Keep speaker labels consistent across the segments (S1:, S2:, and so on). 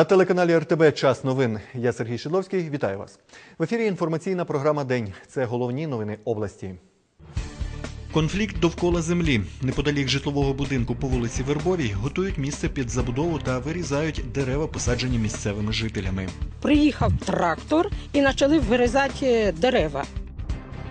S1: На телеканалі РТБ Час новин. Я Сергій Шидловський. Вітаю вас. В ефірі інформаційна програма День. Це головні новини області. Конфлікт довкола землі. Неподалік житлового будинку по вулиці Вербовій готують місце під забудову та вирізають дерева, посаджені місцевими жителями.
S2: Приїхав трактор і почали вирізати дерева.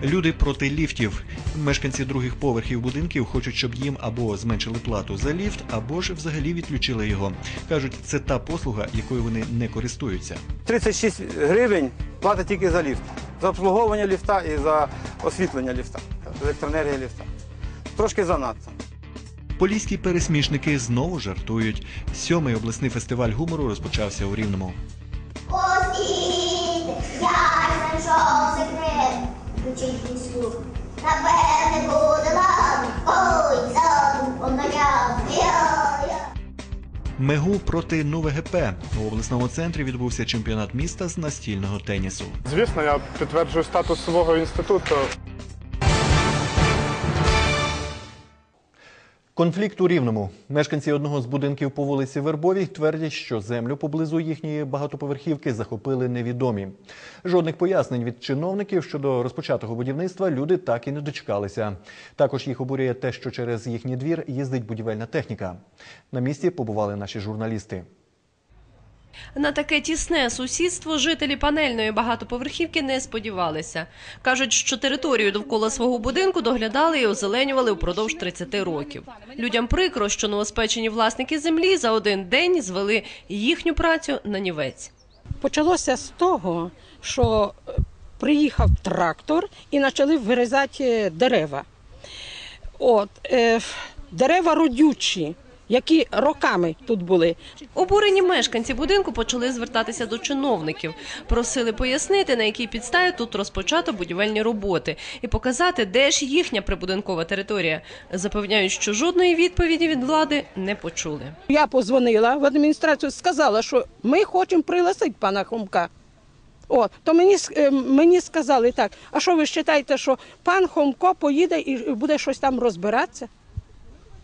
S1: Люди проти ліфтів. Мешканці других поверхів будинків хочуть, щоб їм або зменшили плату за ліфт, або ж взагалі відключили його. кажуть, це та послуга, якою вони не користуються.
S3: 36 гривень платить тільки за ліфт. За обслуговування ліфта і за освітлення ліфта, електроенергія ліфта. Трошки занадто.
S1: Поліські пересмішники знову жартують. Сьомий обласний фестиваль гумору розпочався у Рівному.
S4: Осінь, я знайшов секрет, включить пісню. Я-я.
S1: Мегу проти НУВГП. У обласному центрі відбувся чемпіонат міста з настільного тенісу.
S5: Звісно, я підтверджую статус свого інституту.
S1: Конфлікт у Рівному. Мешканці одного з будинків по вулиці Вербовій твердять, що землю поблизу їхньої багатоповерхівки захопили невідомі. Жодних пояснень від чиновників щодо розпочатого будівництва люди так і не дочекалися. Також їх обурює те, що через їхній двір їздить будівельна техніка. На місці побували наші журналісти.
S6: На таке тісне сусідство жителі панельної багатоповерхівки не сподівалися. Кажуть, що територію довкола свого будинку доглядали і озеленювали упродовж 30 років. Людям прикро, що новоспечені власники землі за один день звели їхню працю на нівець.
S2: Почалося з того, що е, приїхав трактор і почали вирізати дерева. От, е, дерева родючі, які роками тут були.
S6: Обурені мешканці будинку почали звертатися до чиновників, просили пояснити, на якій підставі тут розпочато будівельні роботи, і показати, де ж їхня прибудинкова територія. Запевняють, що жодної відповіді від влади не почули.
S2: Я позвонила в адміністрацію, сказала, що ми хочемо пригласити пана Хомка. От, то мені, е, мені сказали так, а що ви вважаєте, що пан Хомко поїде і буде щось там розбиратися?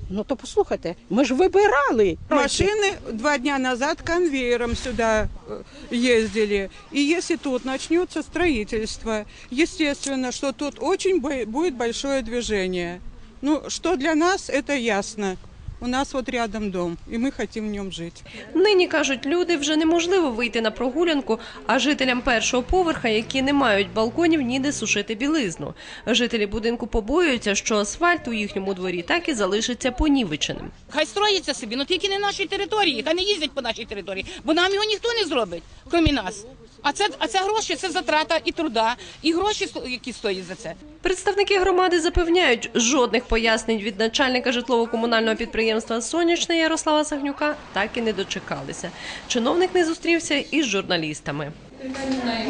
S2: Ну то послухайте, ми ж вибирали.
S7: Машины два дня назад конвейером сюда э, ездили. И если тут начнется строительство, естественно, что тут очень бо- будет большое движение. Ну, что для нас, это ясно. У нас вот рядом дом, и мы хотим в нем жить.
S6: Нині кажуть, люди вже неможливо вийти на прогулянку, а жителям першого поверха, які не мають балконів, ніде сушити білизну. Жителі будинку побоюються, що асфальт у їхньому дворі так і залишиться понівеченим.
S8: Хай строїться собі, ну тільки не на нашій території, хай не їздять по нашій території, бо нам його ніхто не зробить, крім нас. А це, а це гроші, це затрата і труда, і гроші, які стоять за це.
S6: Представники громади запевняють, жодних пояснень від начальника житлово-комунального підприємства Сонячне Ярослава Сагнюка так і не дочекалися. Чиновник не зустрівся із журналістами.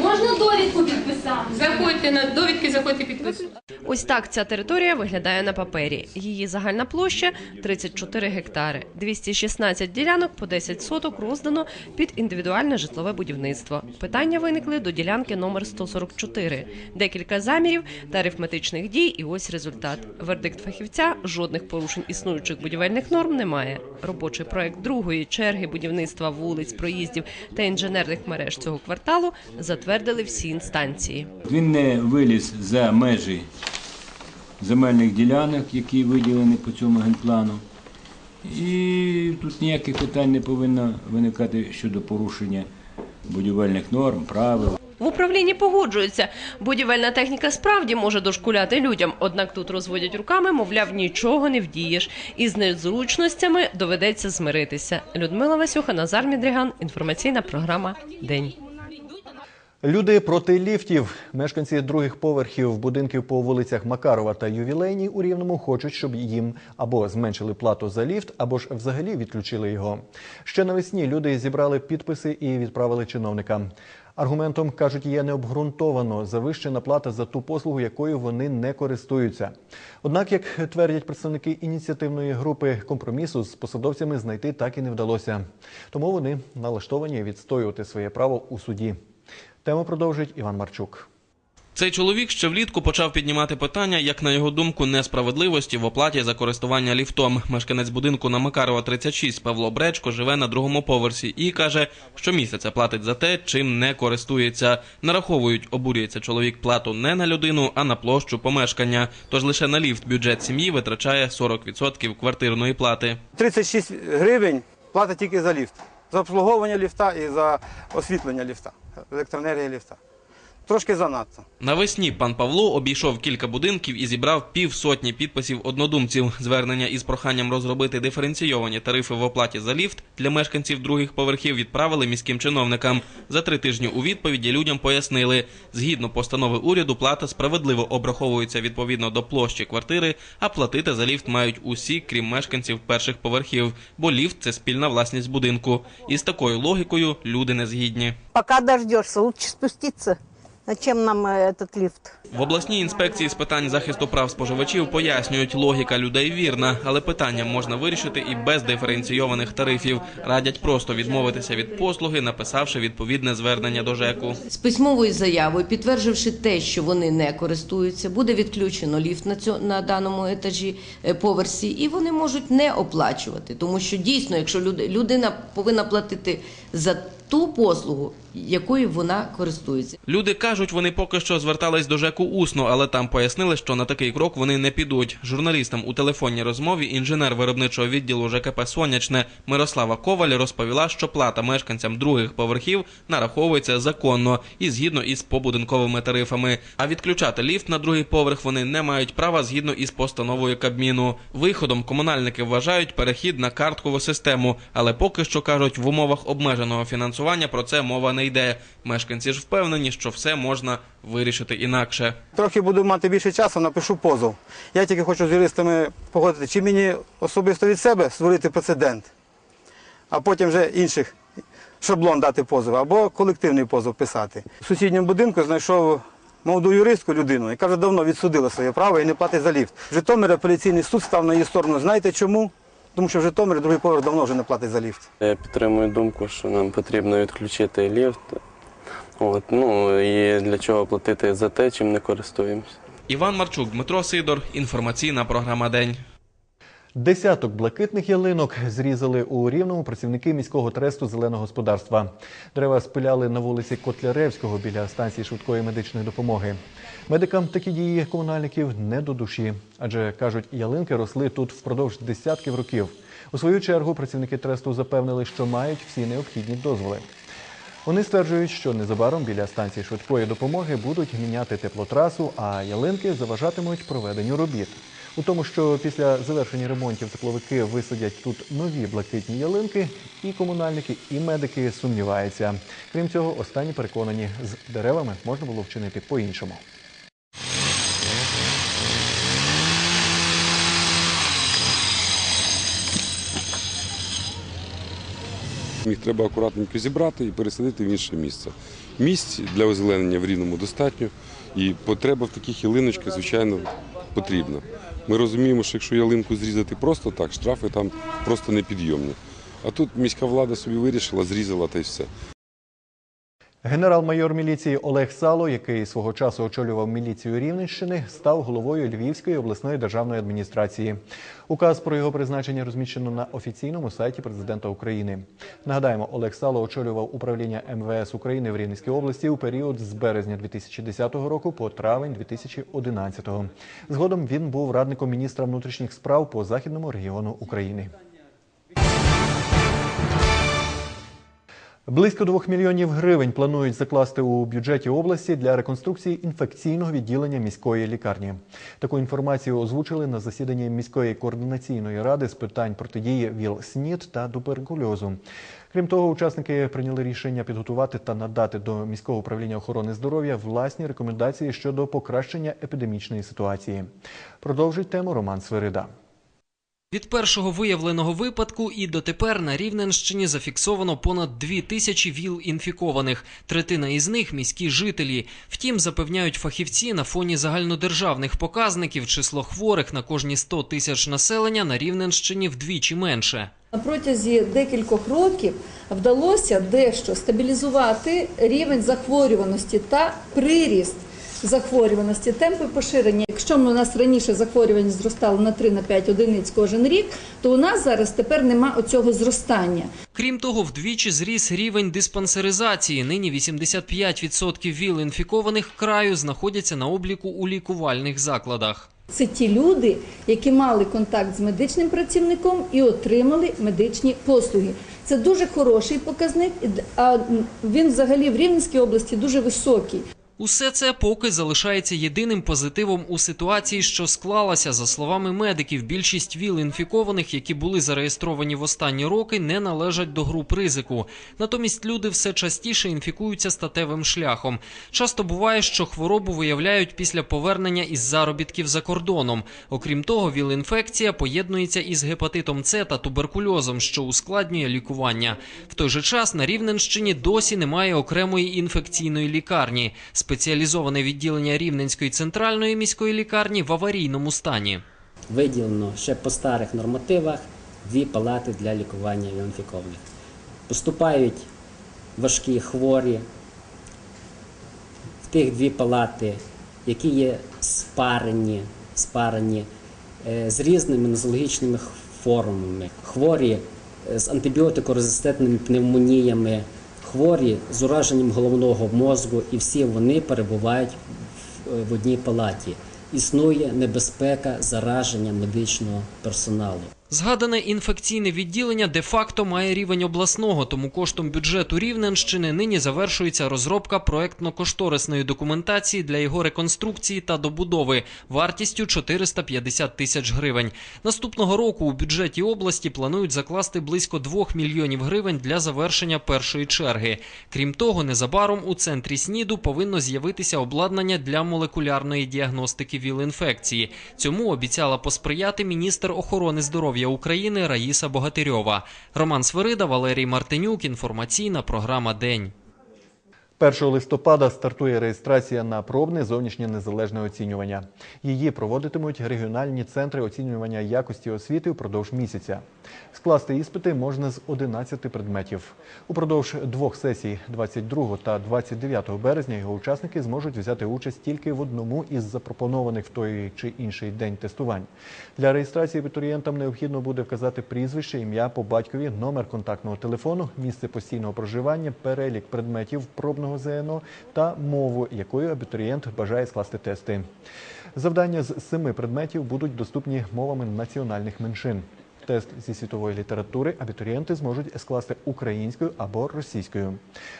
S9: Можна довідку підписати?
S10: Заходьте на довідки, заходьте підписуйте.
S6: Ось так ця територія виглядає на папері. Її загальна площа 34 гектари. 216 ділянок по 10 соток роздано під індивідуальне житлове будівництво. Питання виникли до ділянки номер 144. Декілька замірів та арифметичних дій, і ось результат. Вердикт фахівця жодних порушень існуючих будівельних норм немає. Робочий проект другої черги будівництва вулиць, проїздів та інженерних мереж цього кварталу затвердили всі інстанції.
S11: Він не виліз за межі земельних ділянок, які виділені по цьому генплану. І тут ніяких питань не повинно виникати щодо порушення будівельних норм, правил.
S6: В управлінні погоджуються. Будівельна техніка справді може дошкуляти людям, однак тут розводять руками, мовляв, нічого не вдієш. Із незручностями доведеться змиритися. Людмила Васюха, Назар Мідріган. Інформаційна програма День.
S1: Люди проти ліфтів. Мешканці других поверхів будинків по вулицях Макарова та Ювілейній у Рівному хочуть, щоб їм або зменшили плату за ліфт, або ж взагалі відключили його. Ще навесні люди зібрали підписи і відправили чиновникам. Аргументом кажуть, є необґрунтовано завищена плата за ту послугу, якою вони не користуються. Однак, як твердять представники ініціативної групи компромісу, з посадовцями знайти так і не вдалося. Тому вони налаштовані відстоювати своє право у суді. Тему продовжить Іван Марчук.
S12: Цей чоловік ще влітку почав піднімати питання, як на його думку, несправедливості в оплаті за користування ліфтом. Мешканець будинку на Макарова 36 Павло Бречко живе на другому поверсі і каже, що місяця платить за те, чим не користується. Нараховують, обурюється чоловік плату не на людину, а на площу помешкання. Тож лише на ліфт бюджет сім'ї витрачає 40% квартирної плати.
S3: 36 гривень платить тільки за ліфт. За обслуговування ліфта і за освітлення ліфта, електроенергія ліфта. Трошки занадто.
S12: Навесні пан Павло обійшов кілька будинків і зібрав півсотні підписів однодумців. Звернення із проханням розробити диференційовані тарифи в оплаті за ліфт для мешканців других поверхів відправили міським чиновникам. За три тижні у відповіді людям пояснили, згідно постанови уряду, плата справедливо обраховується відповідно до площі квартири, а платити за ліфт мають усі, крім мешканців перших поверхів, бо ліфт це спільна власність будинку. І з такою логікою люди не згідні.
S13: Пока дождешься, лучше спуститься. Зачем нам э, этот лифт?
S12: В обласній інспекції з питань захисту прав споживачів пояснюють, логіка людей вірна, але питання можна вирішити і без диференційованих тарифів. Радять просто відмовитися від послуги, написавши відповідне звернення до ЖЕКу.
S14: з письмовою заявою, підтвердивши те, що вони не користуються, буде відключено ліфт на цьому на даному етажі е, поверсі, і вони можуть не оплачувати, тому що дійсно, якщо люд- людина повинна платити за ту послугу, якою вона користується.
S12: Люди кажуть, вони поки що звертались до ЖЕКу усно, але там пояснили, що на такий крок вони не підуть. Журналістам у телефонній розмові інженер виробничого відділу ЖКП Сонячне Мирослава Коваль розповіла, що плата мешканцям других поверхів нараховується законно і згідно із побудинковими тарифами. А відключати ліфт на другий поверх вони не мають права згідно із постановою Кабміну. Виходом комунальники вважають перехід на карткову систему, але поки що кажуть, в умовах обмеженого фінансування про це мова не йде. Мешканці ж впевнені, що все можна вирішити інакше.
S3: Трохи буду мати більше часу, напишу позов. Я тільки хочу з юристами погодити, чи мені особисто від себе створити прецедент, а потім вже інших шаблон дати позов, або колективний позов писати. В сусідньому будинку знайшов молоду юристку людину, яка вже давно відсудила своє право і не платить за ліфт. В Житомирі апеляційний суд став на її сторону. Знаєте чому? Тому що в Житомирі другий поверх давно вже не платить за ліфт.
S15: Я підтримую думку, що нам потрібно відключити ліфт. От, ну і для чого платити за те, чим не користуємося.
S12: Іван Марчук, Дмитро Сидор. Інформаційна програма День.
S1: Десяток блакитних ялинок зрізали у Рівному працівники міського тресту зеленого господарства. Дерева спиляли на вулиці Котляревського біля станції швидкої медичної допомоги. Медикам такі дії комунальників не до душі, адже кажуть, ялинки росли тут впродовж десятків років. У свою чергу працівники тресту запевнили, що мають всі необхідні дозволи. Вони стверджують, що незабаром біля станції швидкої допомоги будуть міняти теплотрасу, а ялинки заважатимуть проведенню робіт. У тому, що після завершення ремонтів тепловики висадять тут нові блакитні ялинки, і комунальники, і медики сумніваються. Крім цього, останні переконані, з деревами можна було вчинити по-іншому.
S16: Їх треба акуратненько зібрати і пересадити в інше місце. Місць для озеленення в рівному достатньо, і потреба в таких ялиночках, звичайно, потрібна. Ми розуміємо, що якщо ялинку зрізати просто так, штрафи там просто непідйомні. А тут міська влада собі вирішила, зрізала та й все.
S1: Генерал-майор міліції Олег Сало, який свого часу очолював міліцію Рівненщини, став головою Львівської обласної державної адміністрації. Указ про його призначення розміщено на офіційному сайті президента України. Нагадаємо, Олег Сало очолював управління МВС України в Рівненській області у період з березня 2010 року по травень 2011. Згодом він був радником міністра внутрішніх справ по західному регіону України. Близько двох мільйонів гривень планують закласти у бюджеті області для реконструкції інфекційного відділення міської лікарні. Таку інформацію озвучили на засіданні міської координаційної ради з питань протидії ВІЛ-СНІД та туберкульозу. Крім того, учасники прийняли рішення підготувати та надати до міського управління охорони здоров'я власні рекомендації щодо покращення епідемічної ситуації. Продовжить тему Роман Свирида.
S17: Від першого виявленого випадку і дотепер на Рівненщині зафіксовано понад дві тисячі ВІЛ-інфікованих. Третина із них міські жителі. Втім, запевняють фахівці, на фоні загальнодержавних показників число хворих на кожні 100 тисяч населення на Рівненщині вдвічі менше.
S18: На протязі декількох років вдалося дещо стабілізувати рівень захворюваності та приріст захворюваності, темпи поширення. Якщо у нас раніше захворюваність зростало на 3-5 одиниць кожен рік, то у нас зараз тепер нема оцього зростання.
S17: Крім того, вдвічі зріс рівень диспансеризації. Нині 85% віл інфікованих краю знаходяться на обліку у лікувальних закладах.
S18: Це ті люди, які мали контакт з медичним працівником і отримали медичні послуги. Це дуже хороший показник, а він взагалі в Рівненській області дуже високий.
S17: Усе це поки залишається єдиним позитивом у ситуації, що склалася. За словами медиків, більшість віл інфікованих, які були зареєстровані в останні роки, не належать до груп ризику. Натомість люди все частіше інфікуються статевим шляхом. Часто буває, що хворобу виявляють після повернення із заробітків за кордоном. Окрім того, віл-інфекція поєднується із гепатитом С та туберкульозом, що ускладнює лікування. В той же час на Рівненщині досі немає окремої інфекційної лікарні. Спеціалізоване відділення Рівненської центральної міської лікарні в аварійному стані.
S19: Виділено ще по старих нормативах дві палати для лікування інфікованих. Поступають важкі хворі в тих дві палати, які є спарені, спарені е, з різними нозологічними формами, хворі е, з антибіотикорезистентними пневмоніями, хворі з ураженням головного мозку, і всі вони перебувають в- в одній палаті. Існує небезпека зараження медичного персоналу.
S17: Згадане інфекційне відділення де-факто має рівень обласного, тому коштом бюджету Рівненщини нині завершується розробка проектно-кошторисної документації для його реконструкції та добудови вартістю 450 тисяч гривень. Наступного року у бюджеті області планують закласти близько 2 мільйонів гривень для завершення першої черги. Крім того, незабаром у центрі СНІДу повинно з'явитися обладнання для молекулярної діагностики ВІЛ-інфекції. Цьому обіцяла посприяти міністр охорони здоров'я України Раїса Богатирьова. Роман Свирида, Валерій Мартинюк. Інформаційна програма День.
S1: 1 листопада стартує реєстрація на пробне зовнішнє незалежне оцінювання. Її проводитимуть регіональні центри оцінювання якості освіти впродовж місяця. Скласти іспити можна з 11 предметів. Упродовж двох сесій 22 та 29 березня його учасники зможуть взяти участь тільки в одному із запропонованих в той чи інший день тестувань. Для реєстрації абітурієнтам необхідно буде вказати прізвище, ім'я по батькові, номер контактного телефону, місце постійного проживання, перелік предметів пробного ЗНО та мову, якою абітурієнт бажає скласти тести. Завдання з семи предметів будуть доступні мовами національних меншин. Тест зі світової літератури абітурієнти зможуть скласти українською або російською.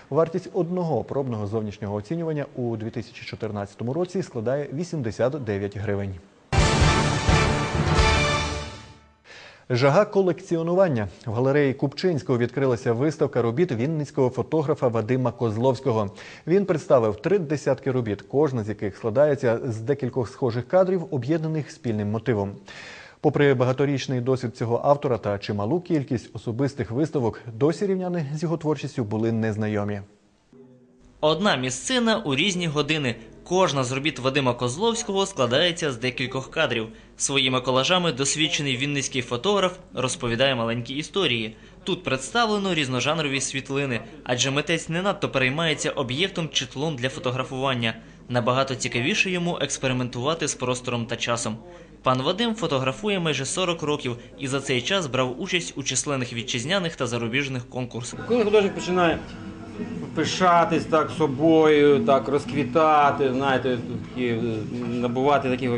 S1: Вартість одного пробного зовнішнього оцінювання у 2014 році складає 89 гривень. Жага колекціонування в галереї Купчинського відкрилася виставка робіт вінницького фотографа Вадима Козловського. Він представив три десятки робіт, кожна з яких складається з декількох схожих кадрів, об'єднаних спільним мотивом. Попри багаторічний досвід цього автора та чималу кількість особистих виставок, досі рівняни з його творчістю були незнайомі.
S20: Одна місцина у різні години. Кожна з робіт Вадима Козловського складається з декількох кадрів. Своїми колажами досвідчений вінницький фотограф розповідає маленькі історії. Тут представлено різножанрові світлини, адже митець не надто переймається об'єктом чи тлом для фотографування. Набагато цікавіше йому експериментувати з простором та часом. Пан Вадим фотографує майже 40 років і за цей час брав участь у численних вітчизняних та зарубіжних конкурсах.
S21: Коли художник починає пишатись так собою, так розквітати, знаєте, такі, набувати таких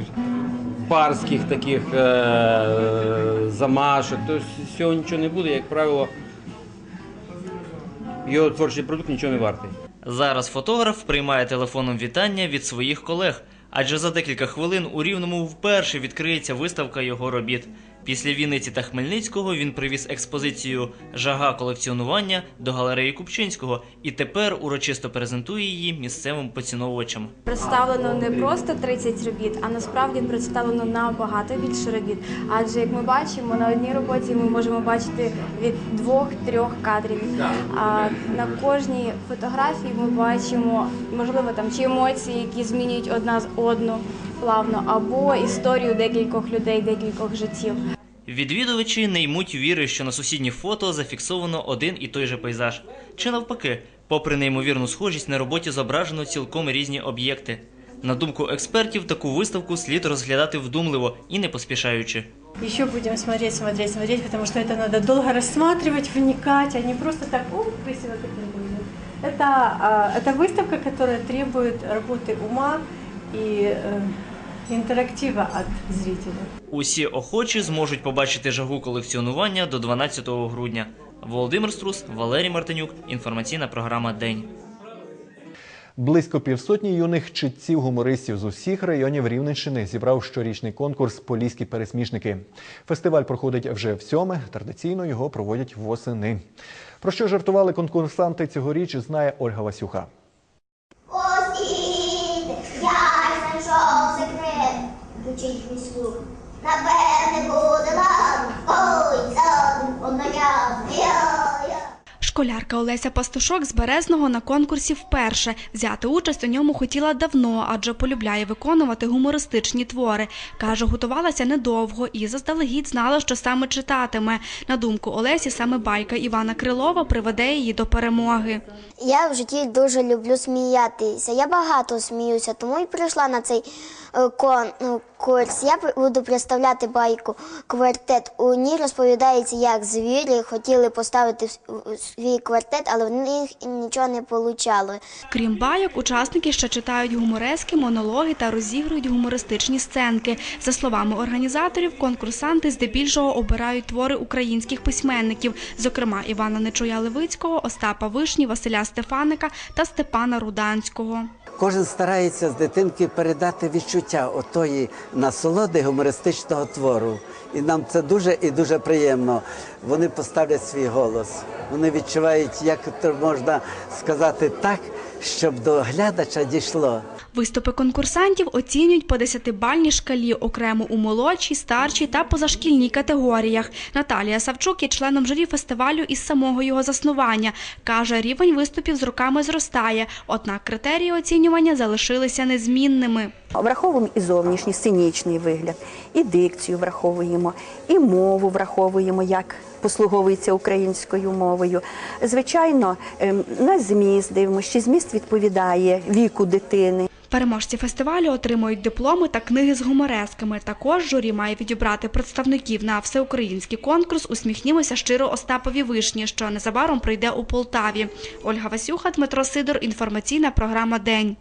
S21: барських таких е- замашок, то з цього нічого не буде, як правило, його творчий продукт нічого не вартий.
S20: Зараз фотограф приймає телефоном вітання від своїх колег, адже за декілька хвилин у Рівному вперше відкриється виставка його робіт. Після Вінниці та Хмельницького він привіз експозицію Жага колекціонування до галереї Купчинського і тепер урочисто презентує її місцевим поціновувачам.
S22: Представлено не просто 30 робіт, а насправді представлено набагато більше робіт. Адже як ми бачимо, на одній роботі ми можемо бачити від двох-трьох кадрів. А на кожній фотографії ми бачимо, можливо, там чи емоції, які змінюють одна з одну плавно, або історію декількох людей, декількох життів.
S20: Відвідувачі не ймуть віри, що на сусідніх фото зафіксовано один і той же пейзаж. Чи навпаки, попри неймовірну схожість, на роботі зображено цілком різні об'єкти. На думку експертів, таку виставку слід розглядати вдумливо і не поспішаючи.
S23: Еще будем смотреть, смотреть, смотреть, потому что это надо долго рассматривать, вникать, а не просто так, о, красиво как это будет. Это, а, это выставка, которая требует работы ума и интерактива от зрителя.
S20: Усі охочі зможуть побачити жагу колекціонування до 12 грудня. Володимир Струс, Валерій Мартинюк. Інформаційна програма День.
S1: Близько півсотні юних читців-гумористів з усіх районів Рівненщини зібрав щорічний конкурс Поліські пересмішники. Фестиваль проходить вже в сьоме. Традиційно його проводять восени. Про що жартували конкурсанти цьогоріч, знає Ольга Васюха.
S24: Мій слух. Напевне буде ладно, ой, задум.
S12: Школярка Олеся Пастушок з Березного на конкурсі вперше. Взяти участь у ньому хотіла давно, адже полюбляє виконувати гумористичні твори. Каже, готувалася недовго і заздалегідь знала, що саме читатиме. На думку Олесі, саме байка Івана Крилова приведе її до перемоги.
S24: Я в житті дуже люблю сміятися. Я багато сміюся, тому і прийшла на цей конкурс. Я пр- буду представляти байку квартет. У ній розповідається, як звірі хотіли поставити свій квартет, але в них нічого не получало.
S12: Крім байок, учасники ще читають гуморески, монологи та розігрують гумористичні сценки. За словами організаторів, конкурсанти здебільшого обирають твори українських письменників, зокрема Івана Нечуя Левицького, Остапа Вишні, Василя Стефаника та Степана Руданського.
S25: Кожен старається з дитинки передати відчуття отої насолоди гумористичного твору. І нам це дуже і дуже приємно. Вони поставлять свій голос. Вони відчувають, як можна сказати так, щоб до глядача дійшло.
S12: Виступи конкурсантів оцінюють по 10-бальній шкалі окремо у молодшій, старшій та позашкільній категоріях. Наталія Савчук є членом журі фестивалю із самого його заснування. Каже, рівень виступів з роками зростає, однак критерії оцінювання залишилися незмінними.
S26: Враховуємо і зовнішній сценічний вигляд, і дикцію враховуємо, і мову враховуємо, як послуговується українською мовою. Звичайно, ем, на зміст дивимося, чи зміст відповідає віку дитини.
S12: Переможці фестивалю отримують дипломи та книги з гуморесками. Також журі має відібрати представників на всеукраїнський конкурс Усміхнімося щиро Остапові Вишні, що незабаром пройде у Полтаві. Ольга Васюха, Дмитро Сидор. Інформаційна програма День.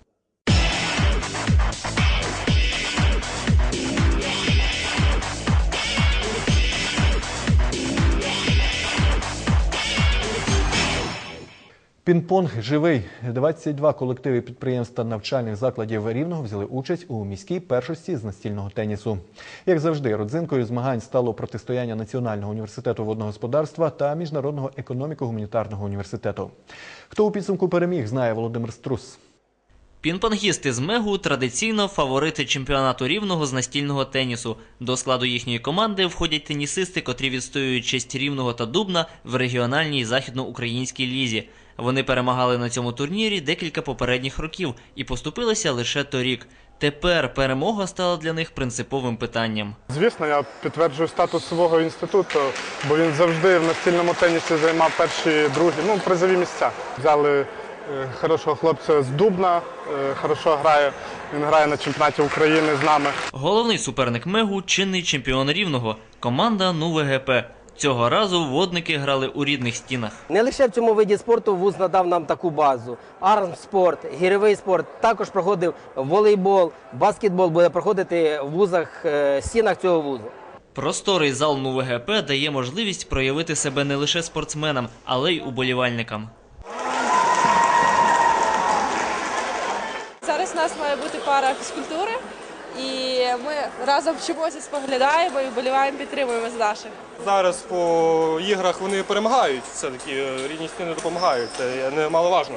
S1: Пінг-понг живий. 22 колективи підприємств та навчальних закладів Рівного взяли участь у міській першості з настільного тенісу. Як завжди, родзинкою змагань стало протистояння Національного університету водного господарства та Міжнародного економіко-гуманітарного університету. Хто у підсумку переміг, знає Володимир Струс.
S20: Пінпонгісти з Мегу традиційно фаворити чемпіонату рівного з настільного тенісу. До складу їхньої команди входять тенісисти, котрі відстоюють честь рівного та дубна в регіональній західноукраїнській лізі. Вони перемагали на цьому турнірі декілька попередніх років і поступилися лише торік. Тепер перемога стала для них принциповим питанням.
S27: Звісно, я підтверджую статус свого інституту, бо він завжди в настільному тенісі займав перші, другі, ну, призові місця. Взяли е, хорошого хлопця з Дубна, е, хорошо грає. Він грає на чемпіонаті України з нами.
S20: Головний суперник Мегу чинний чемпіон рівного команда НУ ВГП. Цього разу водники грали у рідних стінах.
S28: Не лише в цьому виді спорту вуз надав нам таку базу. Армспорт, гірьовий спорт також проходив волейбол, баскетбол буде проходити в вузах, е, стінах цього вузу.
S20: Просторий зал НУ ВГП дає можливість проявити себе не лише спортсменам, але й уболівальникам.
S29: Зараз у нас має бути пара фізкультури, і ми разом вчимося, споглядаємо і вболіваємо, підтримуємо з наших.
S8: Зараз по іграх вони перемагають. Все-таки е, рідні стіни допомагають. Це немаловажно.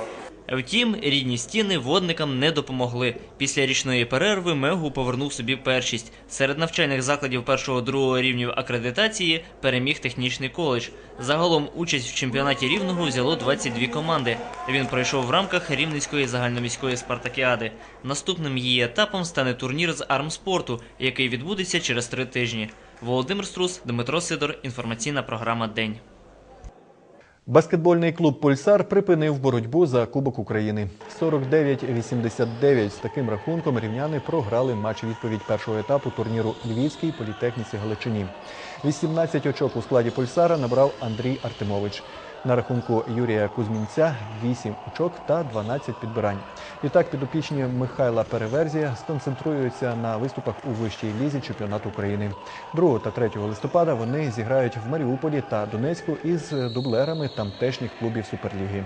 S20: Втім, рідні стіни водникам не допомогли. Після річної перерви Мегу повернув собі першість. Серед навчальних закладів першого-другого рівнів акредитації переміг технічний коледж. Загалом участь в чемпіонаті рівного взяло 22 команди. Він пройшов в рамках рівненської загальноміської спартакіади. Наступним її етапом стане турнір з армспорту, який відбудеться через три тижні. Володимир Струс, Дмитро Сидор. Інформаційна програма День.
S1: Баскетбольний клуб Пульсар припинив боротьбу за Кубок України. 49-89 з таким рахунком рівняни програли матч відповідь першого етапу турніру Львівській політехніці Галичині. 18 очок у складі Пульсара набрав Андрій Артемович. На рахунку Юрія Кузьмінця 8 очок та 12 підбирань. Відтак підопічні Михайла Переверзія сконцентруються на виступах у вищій лізі чемпіонату України. 2 та 3 листопада вони зіграють в Маріуполі та Донецьку із дублерами тамтешніх клубів Суперліги.